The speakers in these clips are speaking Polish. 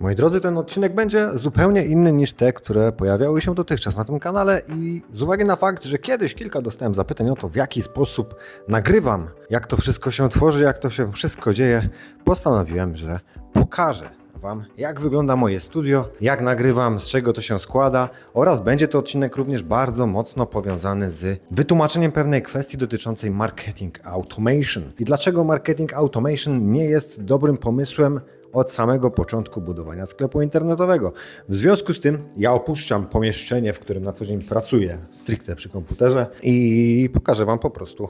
Moi drodzy, ten odcinek będzie zupełnie inny niż te, które pojawiały się dotychczas na tym kanale i z uwagi na fakt, że kiedyś kilka dostałem zapytań o to, w jaki sposób nagrywam, jak to wszystko się tworzy, jak to się wszystko dzieje, postanowiłem, że pokażę Wam, jak wygląda moje studio, jak nagrywam, z czego to się składa oraz będzie to odcinek również bardzo mocno powiązany z wytłumaczeniem pewnej kwestii dotyczącej marketing automation. I dlaczego marketing automation nie jest dobrym pomysłem od samego początku budowania sklepu internetowego. W związku z tym ja opuszczam pomieszczenie, w którym na co dzień pracuję, stricte przy komputerze i pokażę Wam po prostu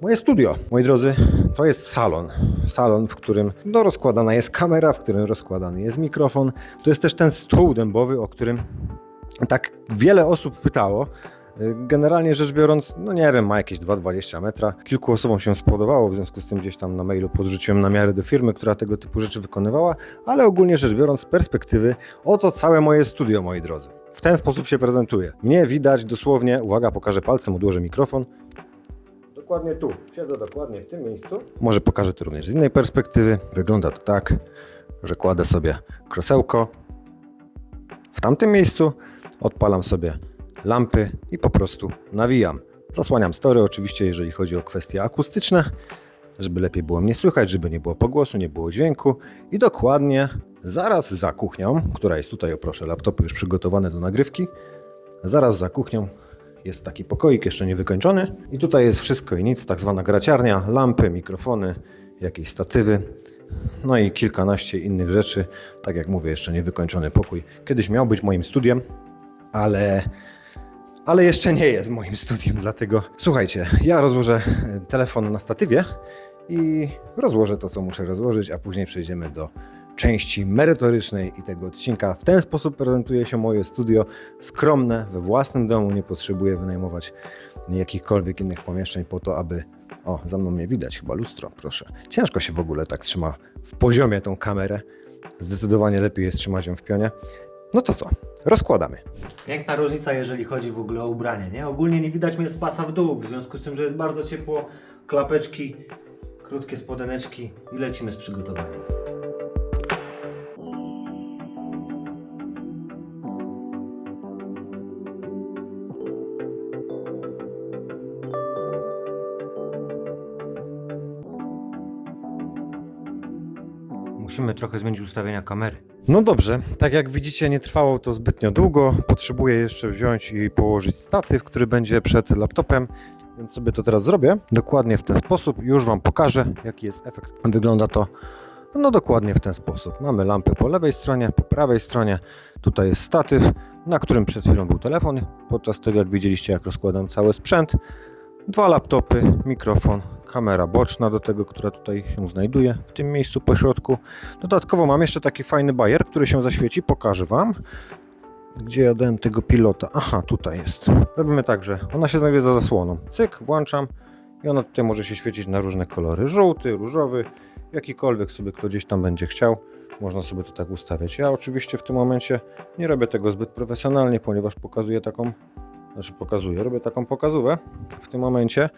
Moje studio, moi drodzy, to jest salon. Salon, w którym no, rozkładana jest kamera, w którym rozkładany jest mikrofon. To jest też ten stół dębowy, o którym tak wiele osób pytało. Generalnie rzecz biorąc, no nie wiem, ma jakieś 2,20 metra. Kilku osobom się spodobało, w związku z tym gdzieś tam na mailu podrzuciłem namiary do firmy, która tego typu rzeczy wykonywała, ale ogólnie rzecz biorąc, z perspektywy, oto całe moje studio, moi drodzy. W ten sposób się prezentuje. Mnie widać dosłownie, uwaga, pokażę palcem, odłożę mikrofon, dokładnie tu. Siedzę dokładnie w tym miejscu. Może pokażę to również z innej perspektywy. Wygląda to tak, że kładę sobie krzesełko w tamtym miejscu, odpalam sobie lampy i po prostu nawijam. Zasłaniam story oczywiście, jeżeli chodzi o kwestie akustyczne, żeby lepiej było mnie słychać, żeby nie było pogłosu, nie było dźwięku i dokładnie zaraz za kuchnią, która jest tutaj, o proszę, laptopy już przygotowane do nagrywki, zaraz za kuchnią jest taki pokoik jeszcze niewykończony i tutaj jest wszystko i nic, tak zwana graciarnia, lampy, mikrofony, jakieś statywy, no i kilkanaście innych rzeczy. Tak jak mówię, jeszcze niewykończony pokój. Kiedyś miał być moim studiem, ale ale jeszcze nie jest moim studiem, dlatego słuchajcie, ja rozłożę telefon na statywie i rozłożę to, co muszę rozłożyć, a później przejdziemy do części merytorycznej i tego odcinka. W ten sposób prezentuje się moje studio skromne, we własnym domu, nie potrzebuję wynajmować jakichkolwiek innych pomieszczeń po to, aby... O, za mną mnie widać, chyba lustro, proszę. Ciężko się w ogóle tak trzyma w poziomie tą kamerę. Zdecydowanie lepiej jest trzymać ją w pionie. No to co? Rozkładamy. Piękna różnica, jeżeli chodzi w ogóle o ubranie, nie? Ogólnie nie widać mnie z pasa w dół, w związku z tym, że jest bardzo ciepło, klapeczki, krótkie spodeneczki i lecimy z przygotowaniem. Trochę zmienić ustawienia kamery. No dobrze, tak jak widzicie, nie trwało to zbytnio długo. Potrzebuję jeszcze wziąć i położyć statyw, który będzie przed laptopem, więc sobie to teraz zrobię. Dokładnie w ten sposób. Już Wam pokażę, jaki jest efekt. Wygląda to no dokładnie w ten sposób. Mamy lampę po lewej stronie, po prawej stronie. Tutaj jest statyw, na którym przed chwilą był telefon. Podczas tego, jak widzieliście, jak rozkładam cały sprzęt. Dwa laptopy, mikrofon, kamera boczna do tego, która tutaj się znajduje w tym miejscu po środku. Dodatkowo mam jeszcze taki fajny bajer, który się zaświeci. Pokażę Wam. Gdzie ja dałem tego pilota? Aha, tutaj jest. Robimy tak, że ona się znajduje za zasłoną. Cyk, włączam i ona tutaj może się świecić na różne kolory. Żółty, różowy, jakikolwiek sobie kto gdzieś tam będzie chciał. Można sobie to tak ustawiać. Ja oczywiście w tym momencie nie robię tego zbyt profesjonalnie, ponieważ pokazuję taką znaczy pokazuję, robię taką pokazówę w tym momencie,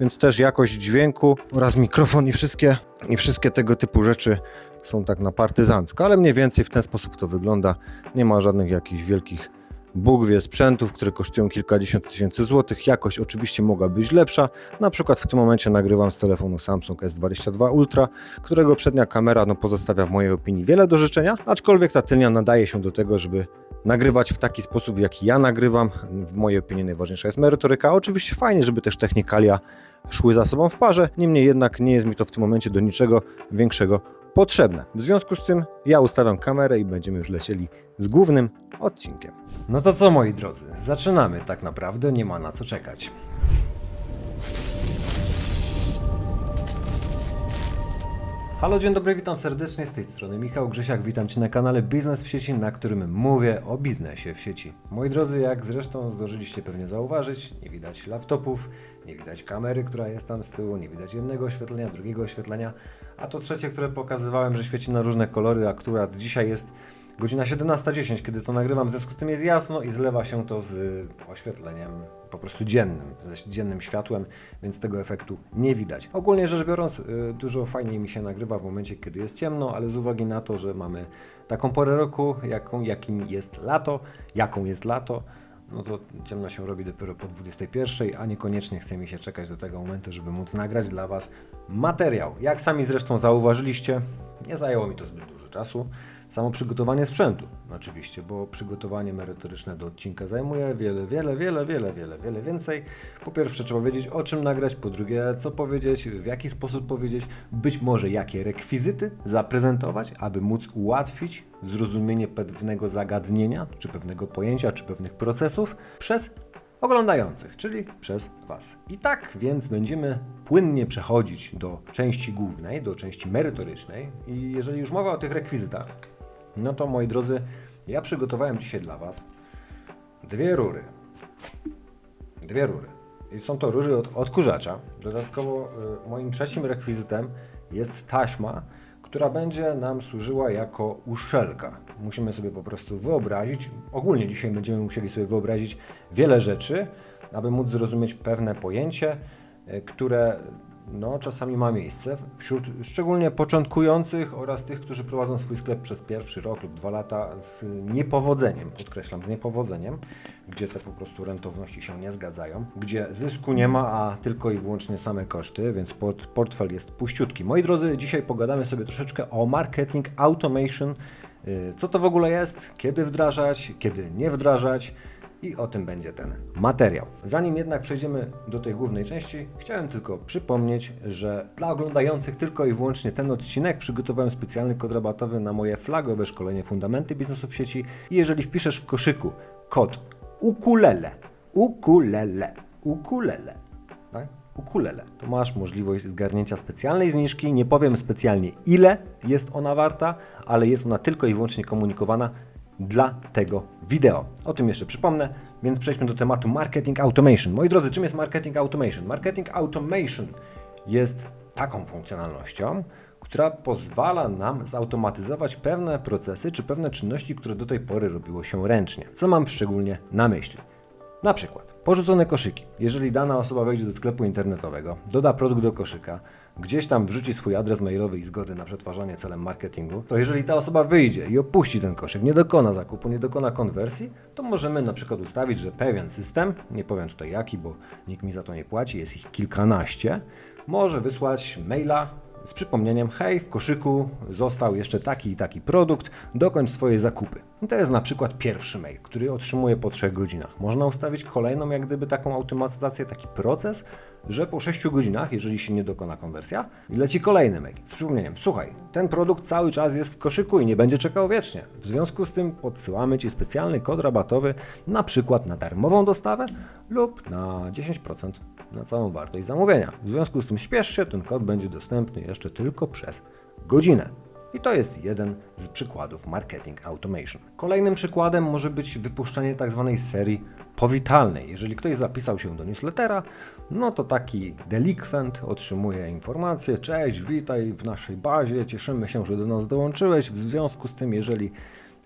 więc też jakość dźwięku oraz mikrofon i wszystkie, i wszystkie tego typu rzeczy są tak na partyzancko, ale mniej więcej w ten sposób to wygląda. Nie ma żadnych jakichś wielkich Bóg wie sprzętów, które kosztują kilkadziesiąt tysięcy złotych. Jakość oczywiście mogła być lepsza. Na przykład w tym momencie nagrywam z telefonu Samsung S22 Ultra, którego przednia kamera no, pozostawia w mojej opinii wiele do życzenia, aczkolwiek ta tylnia nadaje się do tego, żeby nagrywać w taki sposób, jaki ja nagrywam. W mojej opinii najważniejsza jest merytoryka. Oczywiście fajnie, żeby też technikalia szły za sobą w parze, niemniej jednak nie jest mi to w tym momencie do niczego większego potrzebne. W związku z tym ja ustawiam kamerę i będziemy już lecieli z głównym odcinkiem. No to co moi drodzy, zaczynamy tak naprawdę, nie ma na co czekać. Halo, dzień dobry, witam serdecznie z tej strony Michał Grzesiak, witam Cię na kanale Biznes w sieci, na którym mówię o biznesie w sieci. Moi drodzy, jak zresztą zdążyliście pewnie zauważyć, nie widać laptopów, nie widać kamery, która jest tam z tyłu, nie widać jednego oświetlenia, drugiego oświetlenia, a to trzecie, które pokazywałem, że świeci na różne kolory, akurat dzisiaj jest godzina 17.10, kiedy to nagrywam, w związku z tym jest jasno i zlewa się to z oświetleniem po prostu dziennym, ze dziennym światłem, więc tego efektu nie widać. Ogólnie rzecz biorąc, y, dużo fajniej mi się nagrywa w momencie, kiedy jest ciemno, ale z uwagi na to, że mamy taką porę roku, jaką, jakim jest lato, jaką jest lato, no to ciemno się robi dopiero po 21, a niekoniecznie chce mi się czekać do tego momentu, żeby móc nagrać dla Was materiał. Jak sami zresztą zauważyliście, nie zajęło mi to zbyt dużo czasu. Samo przygotowanie sprzętu, oczywiście, bo przygotowanie merytoryczne do odcinka zajmuje wiele, wiele, wiele, wiele, wiele, wiele więcej. Po pierwsze, trzeba wiedzieć o czym nagrać, po drugie, co powiedzieć, w jaki sposób powiedzieć, być może jakie rekwizyty zaprezentować, aby móc ułatwić zrozumienie pewnego zagadnienia, czy pewnego pojęcia, czy pewnych procesów przez oglądających, czyli przez Was. I tak więc będziemy płynnie przechodzić do części głównej, do części merytorycznej. I jeżeli już mowa o tych rekwizytach, no to moi drodzy, ja przygotowałem dzisiaj dla Was dwie rury. Dwie rury. I są to rury od odkurzacza. Dodatkowo y, moim trzecim rekwizytem jest taśma, która będzie nam służyła jako uszczelka. Musimy sobie po prostu wyobrazić, ogólnie dzisiaj będziemy musieli sobie wyobrazić wiele rzeczy, aby móc zrozumieć pewne pojęcie, y, które no, czasami ma miejsce wśród szczególnie początkujących oraz tych, którzy prowadzą swój sklep przez pierwszy rok lub dwa lata z niepowodzeniem, podkreślam, z niepowodzeniem, gdzie te po prostu rentowności się nie zgadzają, gdzie zysku nie ma, a tylko i wyłącznie same koszty, więc port, portfel jest puściutki. Moi drodzy, dzisiaj pogadamy sobie troszeczkę o marketing automation, y, co to w ogóle jest, kiedy wdrażać, kiedy nie wdrażać, i o tym będzie ten materiał. Zanim jednak przejdziemy do tej głównej części, chciałem tylko przypomnieć, że dla oglądających tylko i wyłącznie ten odcinek przygotowałem specjalny kod rabatowy na moje flagowe szkolenie Fundamenty Biznesu w sieci i jeżeli wpiszesz w koszyku kod ukulele, ukulele, ukulele, tak? ukulele, to masz możliwość zgarnięcia specjalnej zniżki. Nie powiem specjalnie ile jest ona warta, ale jest ona tylko i wyłącznie komunikowana dla tego wideo. O tym jeszcze przypomnę, więc przejdźmy do tematu marketing automation. Moi drodzy, czym jest marketing automation? Marketing automation jest taką funkcjonalnością, która pozwala nam zautomatyzować pewne procesy czy pewne czynności, które do tej pory robiło się ręcznie. Co mam szczególnie na myśli? Na przykład porzucone koszyki. Jeżeli dana osoba wejdzie do sklepu internetowego, doda produkt do koszyka, gdzieś tam wrzuci swój adres mailowy i zgodę na przetwarzanie celem marketingu, to jeżeli ta osoba wyjdzie i opuści ten koszyk, nie dokona zakupu, nie dokona konwersji, to możemy na przykład ustawić, że pewien system, nie powiem tutaj jaki, bo nikt mi za to nie płaci, jest ich kilkanaście, może wysłać maila z przypomnieniem, hej, w koszyku został jeszcze taki i taki produkt, dokończ swoje zakupy. To jest na przykład pierwszy mail, który otrzymuję po 3 godzinach. Można ustawić kolejną, jak gdyby taką automatyzację, taki proces, że po 6 godzinach, jeżeli się nie dokona konwersja, leci kolejny mail z przypomnieniem, słuchaj, ten produkt cały czas jest w koszyku i nie będzie czekał wiecznie. W związku z tym podsyłamy Ci specjalny kod rabatowy, na przykład na darmową dostawę lub na 10% na całą wartość zamówienia. W związku z tym śpiesz się, ten kod będzie dostępny jeszcze tylko przez godzinę. I to jest jeden z przykładów marketing automation. Kolejnym przykładem może być wypuszczenie tak zwanej serii powitalnej. Jeżeli ktoś zapisał się do newslettera, no to taki delikwent otrzymuje informację: Cześć, witaj w naszej bazie, cieszymy się, że do nas dołączyłeś. W związku z tym, jeżeli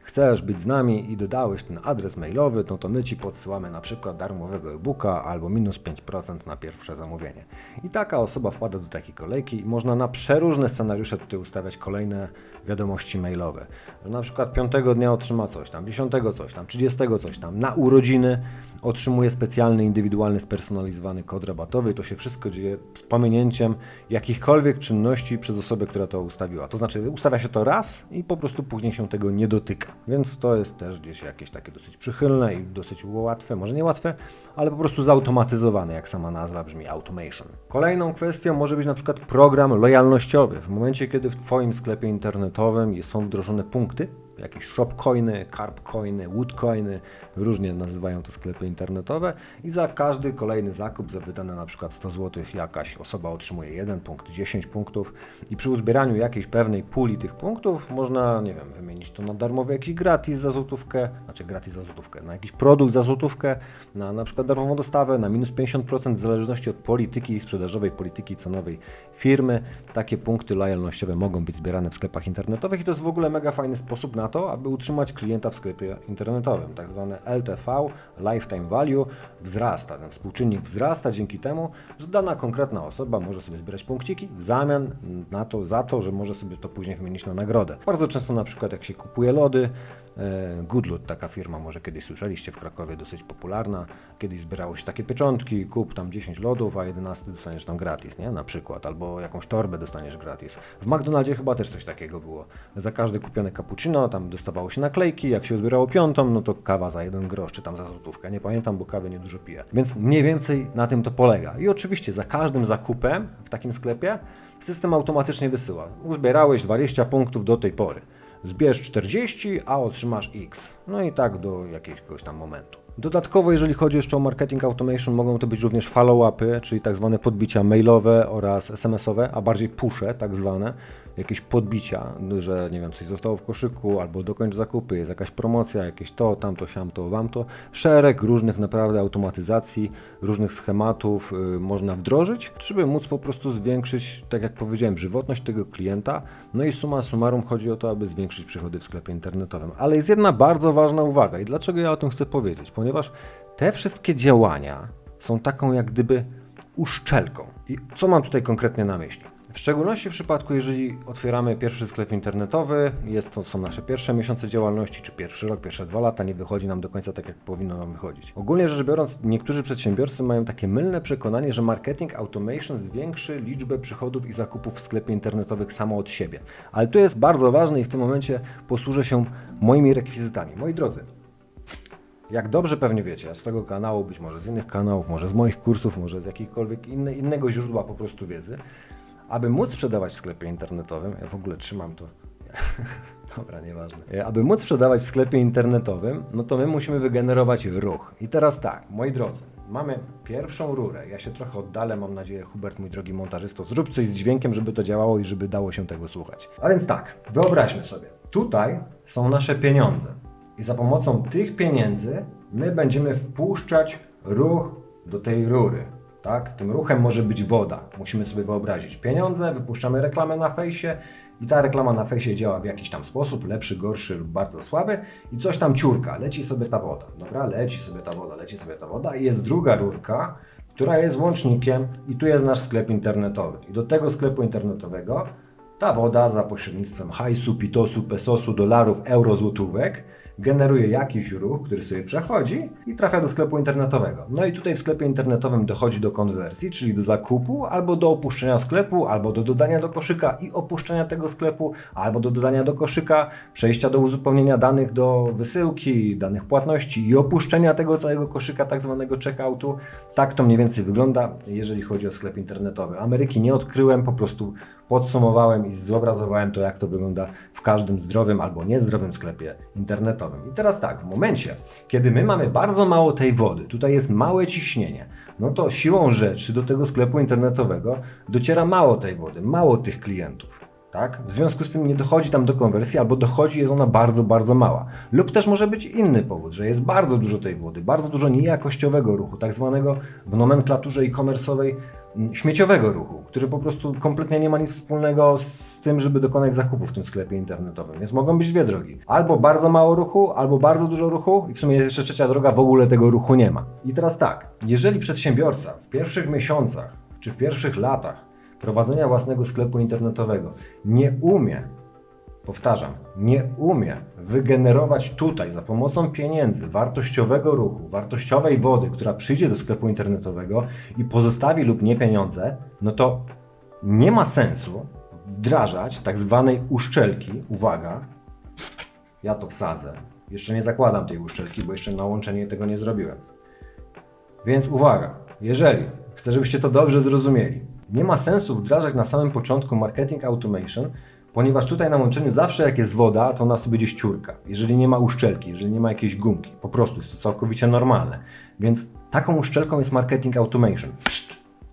chcesz być z nami i dodałeś ten adres mailowy, no to my Ci podsyłamy na przykład darmowego e-booka albo minus 5% na pierwsze zamówienie. I taka osoba wpada do takiej kolejki i można na przeróżne scenariusze tutaj ustawiać kolejne wiadomości mailowe. Że na przykład piątego dnia otrzyma coś tam, dziesiątego coś tam, trzydziestego coś tam, na urodziny otrzymuje specjalny, indywidualny, spersonalizowany kod rabatowy. To się wszystko dzieje z pominięciem jakichkolwiek czynności przez osobę, która to ustawiła. To znaczy ustawia się to raz i po prostu później się tego nie dotyka. Więc to jest też gdzieś jakieś takie dosyć przychylne i dosyć łatwe, może nie łatwe, ale po prostu zautomatyzowane, jak sama nazwa brzmi, automation. Kolejną kwestią może być na przykład program lojalnościowy. W momencie, kiedy w Twoim sklepie internetowym są wdrożone punkty, jakieś shopcoiny, carpcoiny, woodcoiny, różnie nazywają to sklepy internetowe i za każdy kolejny zakup za wydane na przykład 100 zł jakaś osoba otrzymuje 1 punkt, 10 punktów i przy uzbieraniu jakiejś pewnej puli tych punktów można, nie wiem, wymienić to na darmowy jakiś gratis za złotówkę, znaczy gratis za złotówkę, na jakiś produkt za złotówkę, na na przykład darmową dostawę, na minus 50% w zależności od polityki sprzedażowej, polityki cenowej firmy. Takie punkty lojalnościowe mogą być zbierane w sklepach internetowych i to jest w ogóle mega fajny sposób na to, aby utrzymać klienta w sklepie internetowym. Tak zwane LTV, Lifetime Value, wzrasta. Ten współczynnik wzrasta dzięki temu, że dana konkretna osoba może sobie zbierać punkciki w zamian na to, za to, że może sobie to później wymienić na nagrodę. Bardzo często na przykład jak się kupuje lody, e, Goodloot, taka firma, może kiedyś słyszeliście w Krakowie, dosyć popularna. Kiedyś zbierało się takie pieczątki, kup tam 10 lodów, a 11 dostaniesz tam gratis, nie? Na przykład, albo jakąś torbę dostaniesz gratis. W McDonaldzie chyba też coś takiego było. Za każde kupione cappuccino tam dostawało się naklejki, jak się zbierało piątą, no to kawa za jeden grosz, czy tam za złotówkę. Nie pamiętam, bo kawy nie dużo piję. Więc mniej więcej na tym to polega. I oczywiście za każdym zakupem w takim sklepie system automatycznie wysyła. Uzbierałeś 20 punktów do tej pory. Zbierz 40, a otrzymasz X. No i tak do jakiegoś tam momentu. Dodatkowo, jeżeli chodzi jeszcze o marketing automation, mogą to być również follow-upy, czyli tak zwane podbicia mailowe oraz SMS-owe, a bardziej pusze, tak zwane, jakieś podbicia, że nie wiem, coś zostało w koszyku, albo dokończ zakupy, jest jakaś promocja, jakieś to, tamto, siamto, wamto. Szereg różnych naprawdę automatyzacji, różnych schematów y, można wdrożyć, żeby móc po prostu zwiększyć, tak jak powiedziałem, żywotność tego klienta. No i suma summarum chodzi o to, aby zwiększyć przychody w sklepie internetowym. Ale jest jedna bardzo ważna uwaga i dlaczego ja o tym chcę powiedzieć? Ponieważ te wszystkie działania są taką jak gdyby uszczelką. I co mam tutaj konkretnie na myśli? W szczególności w przypadku, jeżeli otwieramy pierwszy sklep internetowy, jest to są nasze pierwsze miesiące działalności, czy pierwszy rok, pierwsze dwa lata, nie wychodzi nam do końca tak, jak powinno nam wychodzić. Ogólnie rzecz biorąc, niektórzy przedsiębiorcy mają takie mylne przekonanie, że marketing automation zwiększy liczbę przychodów i zakupów w sklepie internetowych samo od siebie. Ale to jest bardzo ważne i w tym momencie posłużę się moimi rekwizytami. Moi drodzy, jak dobrze pewnie wiecie, z tego kanału, być może z innych kanałów, może z moich kursów, może z jakichkolwiek inne, innego źródła po prostu wiedzy, aby móc sprzedawać w sklepie internetowym, ja w ogóle trzymam to. Dobra, nieważne. E, Aby móc sprzedawać w sklepie internetowym, no to my musimy wygenerować ruch. I teraz tak, moi drodzy, mamy pierwszą rurę. Ja się trochę oddalę, mam nadzieję, Hubert, mój drogi montażysto, zrób coś z dźwiękiem, żeby to działało i żeby dało się tego słuchać. A więc tak, wyobraźmy sobie, tutaj są nasze pieniądze. I za pomocą tych pieniędzy my będziemy wpuszczać ruch do tej rury. Tak? Tym ruchem może być woda. Musimy sobie wyobrazić pieniądze, wypuszczamy reklamę na fejsie i ta reklama na fejsie działa w jakiś tam sposób, lepszy, gorszy lub bardzo słaby i coś tam ciurka, leci sobie ta woda. Dobra, leci sobie ta woda, leci sobie ta woda i jest druga rurka, która jest łącznikiem i tu jest nasz sklep internetowy. I do tego sklepu internetowego ta woda za pośrednictwem hajsu, pitosu, pesosu, dolarów, euro, złotówek generuje jakiś ruch, który sobie przechodzi i trafia do sklepu internetowego. No i tutaj w sklepie internetowym dochodzi do konwersji, czyli do zakupu, albo do opuszczenia sklepu, albo do dodania do koszyka i opuszczenia tego sklepu, albo do dodania do koszyka, przejścia do uzupełnienia danych do wysyłki, danych płatności i opuszczenia tego całego koszyka, tak zwanego checkoutu. Tak to mniej więcej wygląda, jeżeli chodzi o sklep internetowy. Ameryki nie odkryłem, po prostu podsumowałem i zobrazowałem to, jak to wygląda w każdym zdrowym albo niezdrowym sklepie internetowym. I teraz tak, w momencie, kiedy my mamy bardzo mało tej wody, tutaj jest małe ciśnienie, no to siłą rzeczy do tego sklepu internetowego dociera mało tej wody, mało tych klientów. Tak? W związku z tym nie dochodzi tam do konwersji, albo dochodzi, jest ona bardzo, bardzo mała. Lub też może być inny powód, że jest bardzo dużo tej wody, bardzo dużo niejakościowego ruchu, tak zwanego w nomenklaturze e-commerce'owej mm, śmieciowego ruchu, który po prostu kompletnie nie ma nic wspólnego z tym, żeby dokonać zakupu w tym sklepie internetowym. Więc mogą być dwie drogi. Albo bardzo mało ruchu, albo bardzo dużo ruchu i w sumie jest jeszcze trzecia droga, w ogóle tego ruchu nie ma. I teraz tak, jeżeli przedsiębiorca w pierwszych miesiącach czy w pierwszych latach prowadzenia własnego sklepu internetowego. Nie umie, powtarzam, nie umie wygenerować tutaj za pomocą pieniędzy wartościowego ruchu, wartościowej wody, która przyjdzie do sklepu internetowego i pozostawi lub nie pieniądze, no to nie ma sensu wdrażać tak zwanej uszczelki, uwaga, ja to wsadzę, jeszcze nie zakładam tej uszczelki, bo jeszcze na łączenie tego nie zrobiłem. Więc uwaga, jeżeli chcę, żebyście to dobrze zrozumieli, nie ma sensu wdrażać na samym początku marketing automation, ponieważ tutaj na łączeniu zawsze jak jest woda, to ona sobie gdzieś ciurka. Jeżeli nie ma uszczelki, jeżeli nie ma jakiejś gumki, po prostu jest to całkowicie normalne. Więc taką uszczelką jest marketing automation.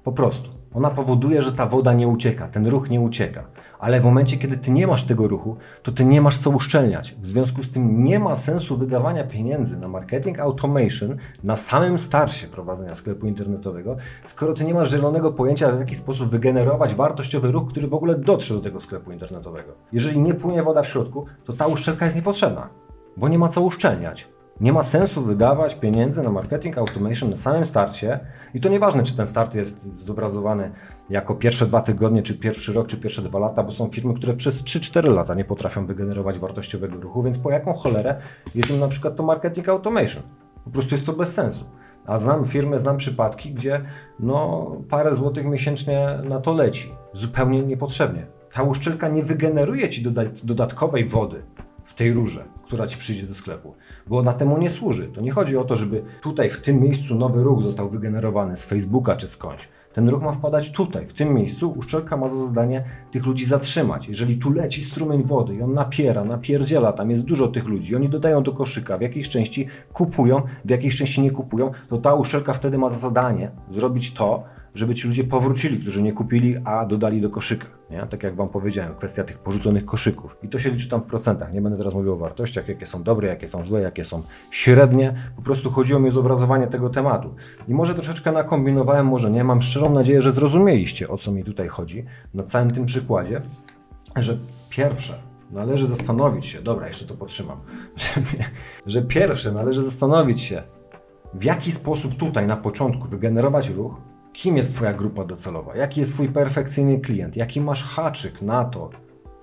Po prostu. Ona powoduje, że ta woda nie ucieka, ten ruch nie ucieka. Ale w momencie, kiedy ty nie masz tego ruchu, to ty nie masz co uszczelniać. W związku z tym nie ma sensu wydawania pieniędzy na marketing automation na samym starcie prowadzenia sklepu internetowego, skoro ty nie masz zielonego pojęcia, w jaki sposób wygenerować wartościowy ruch, który w ogóle dotrze do tego sklepu internetowego. Jeżeli nie płynie woda w środku, to ta uszczelka jest niepotrzebna, bo nie ma co uszczelniać. Nie ma sensu wydawać pieniędzy na marketing automation na samym starcie i to nieważne, czy ten start jest zobrazowany jako pierwsze dwa tygodnie, czy pierwszy rok, czy pierwsze dwa lata, bo są firmy, które przez 3-4 lata nie potrafią wygenerować wartościowego ruchu, więc po jaką cholerę jest im na przykład to marketing automation? Po prostu jest to bez sensu. A znam firmy, znam przypadki, gdzie no, parę złotych miesięcznie na to leci. Zupełnie niepotrzebnie. Ta uszczelka nie wygeneruje ci doda dodatkowej wody w tej rurze, która ci przyjdzie do sklepu, bo ona temu nie służy. To nie chodzi o to, żeby tutaj w tym miejscu nowy ruch został wygenerowany z Facebooka czy skądś. Ten ruch ma wpadać tutaj, w tym miejscu. Uszczelka ma za zadanie tych ludzi zatrzymać. Jeżeli tu leci strumień wody i on napiera, napierdziela, tam jest dużo tych ludzi, oni dodają do koszyka, w jakiejś części kupują, w jakiejś części nie kupują, to ta uszczelka wtedy ma za zadanie zrobić to, żeby ci ludzie powrócili, którzy nie kupili, a dodali do koszyka. Nie? Tak jak Wam powiedziałem, kwestia tych porzuconych koszyków. I to się liczy tam w procentach. Nie będę teraz mówił o wartościach, jakie są dobre, jakie są złe, jakie są średnie. Po prostu chodziło mi o zobrazowanie tego tematu. I może troszeczkę nakombinowałem, może nie. Mam szczerą nadzieję, że zrozumieliście, o co mi tutaj chodzi na całym tym przykładzie, że pierwsze, należy zastanowić się, dobra, jeszcze to podtrzymam, że, że pierwsze należy zastanowić się, w jaki sposób tutaj na początku wygenerować ruch, kim jest Twoja grupa docelowa, jaki jest Twój perfekcyjny klient, jaki masz haczyk na to,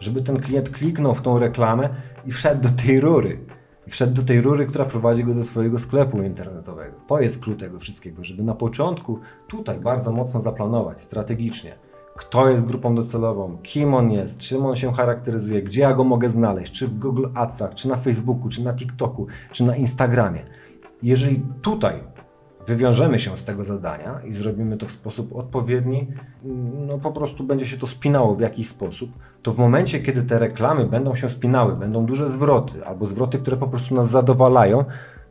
żeby ten klient kliknął w tą reklamę i wszedł do tej rury. I wszedł do tej rury, która prowadzi go do Twojego sklepu internetowego. To jest klucz tego wszystkiego, żeby na początku tutaj bardzo mocno zaplanować strategicznie, kto jest grupą docelową, kim on jest, czym on się charakteryzuje, gdzie ja go mogę znaleźć, czy w Google Adsach, czy na Facebooku, czy na TikToku, czy na Instagramie. Jeżeli tutaj wywiążemy się z tego zadania i zrobimy to w sposób odpowiedni, no po prostu będzie się to spinało w jakiś sposób, to w momencie, kiedy te reklamy będą się spinały, będą duże zwroty albo zwroty, które po prostu nas zadowalają,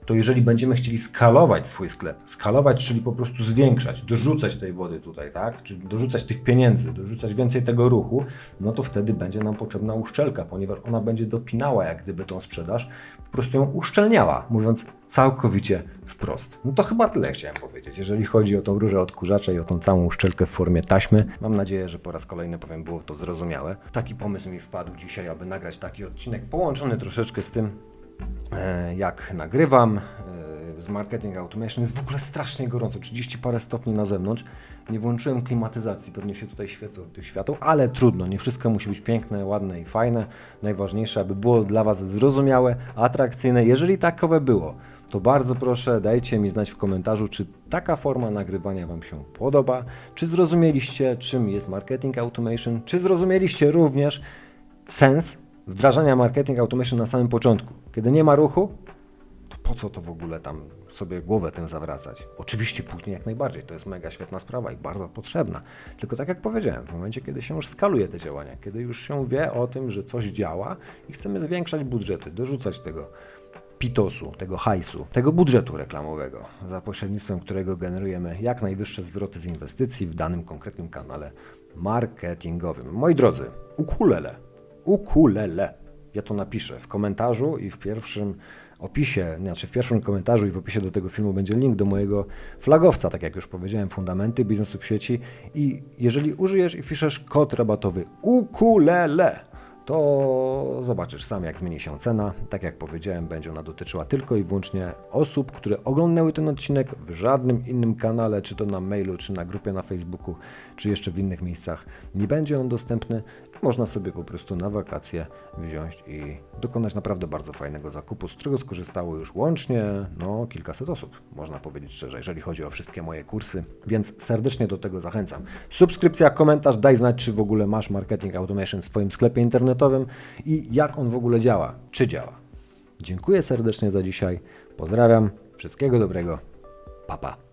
to jeżeli będziemy chcieli skalować swój sklep, skalować, czyli po prostu zwiększać, dorzucać tej wody tutaj, tak? Czy dorzucać tych pieniędzy, dorzucać więcej tego ruchu, no to wtedy będzie nam potrzebna uszczelka, ponieważ ona będzie dopinała jak gdyby tą sprzedaż, po prostu ją uszczelniała, mówiąc całkowicie wprost. No to chyba tyle chciałem powiedzieć, jeżeli chodzi o tą rurę odkurzacza i o tą całą uszczelkę w formie taśmy. Mam nadzieję, że po raz kolejny powiem, było to zrozumiałe. Taki pomysł mi wpadł dzisiaj, aby nagrać taki odcinek połączony troszeczkę z tym, jak nagrywam. e, Z marketing automation jest w ogóle strasznie gorąco, 30 parę stopni na zewnątrz. Nie włączyłem klimatyzacji, pewnie się tutaj świecą tych świateł, ale trudno, nie wszystko musi być piękne, ładne i fajne. Najważniejsze, aby było dla Was zrozumiałe, atrakcyjne. Jeżeli takowe było, to bardzo proszę dajcie mi znać w komentarzu, czy taka forma nagrywania Wam się podoba, czy zrozumieliście, czym jest marketing automation, czy zrozumieliście również sens wdrażania marketing automation na samym początku. Kiedy nie ma ruchu, to po co to w ogóle tam sobie głowę tym zawracać? Oczywiście później jak najbardziej, to jest mega świetna sprawa i bardzo potrzebna. Tylko tak jak powiedziałem, w momencie, kiedy się już skaluje te działania, kiedy już się wie o tym, że coś działa i chcemy zwiększać budżety, dorzucać tego pitosu, tego hajsu, tego budżetu reklamowego, za pośrednictwem którego generujemy jak najwyższe zwroty z inwestycji w danym konkretnym kanale marketingowym. Moi drodzy, ukulele, ukulele. Ja to napiszę w komentarzu i w pierwszym opisie, znaczy w pierwszym komentarzu i w opisie do tego filmu będzie link do mojego flagowca, tak jak już powiedziałem, Fundamenty Biznesu w sieci i jeżeli użyjesz i wpiszesz kod rabatowy ukulele, to zobaczysz sam, jak zmieni się cena. Tak jak powiedziałem, będzie ona dotyczyła tylko i wyłącznie osób, które oglądały ten odcinek w żadnym innym kanale, czy to na mailu, czy na grupie na Facebooku, czy jeszcze w innych miejscach. Nie będzie on dostępny. Można sobie po prostu na wakacje wziąć i dokonać naprawdę bardzo fajnego zakupu, z którego skorzystało już łącznie no, kilkaset osób, można powiedzieć szczerze, jeżeli chodzi o wszystkie moje kursy, więc serdecznie do tego zachęcam. Subskrypcja, komentarz, daj znać, czy w ogóle masz marketing automation w swoim sklepie internetowym i jak on w ogóle działa, czy działa. Dziękuję serdecznie za dzisiaj, pozdrawiam, wszystkiego dobrego, papa. Pa.